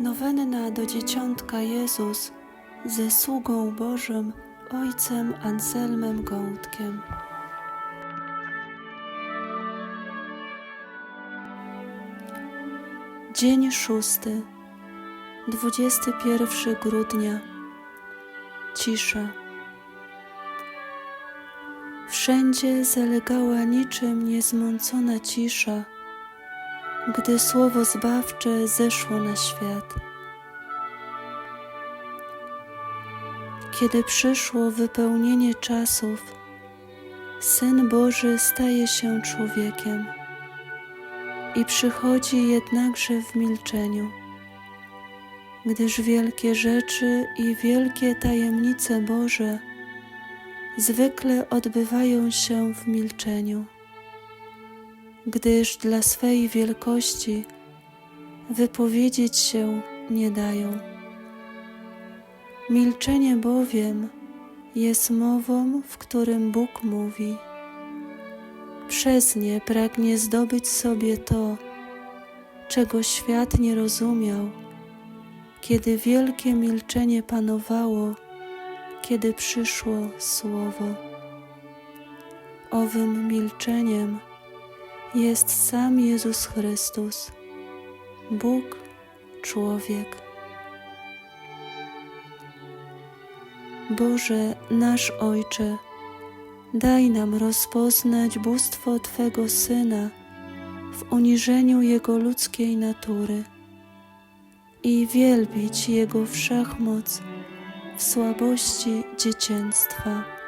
Nowenna do Dzieciątka Jezus ze sługą Bożym Ojcem Anselmem Gołdkiem. Dzień szósty, 21 grudnia. Cisza. Wszędzie zalegała niczym niezmącona cisza, gdy słowo zbawcze zeszło na świat. Kiedy przyszło wypełnienie czasów, Syn Boży staje się człowiekiem i przychodzi jednakże w milczeniu, gdyż wielkie rzeczy i wielkie tajemnice Boże zwykle odbywają się w milczeniu, gdyż dla swej wielkości wypowiedzieć się nie dają. Milczenie bowiem jest mową, w którym Bóg mówi. Przez nie pragnie zdobyć sobie to, czego świat nie rozumiał, kiedy wielkie milczenie panowało, kiedy przyszło Słowo. Owym milczeniem jest sam Jezus Chrystus, Bóg, człowiek. Boże, nasz Ojcze, daj nam rozpoznać bóstwo Twego Syna w uniżeniu Jego ludzkiej natury i wielbić Jego wszechmoc w słabości dziecięctwa.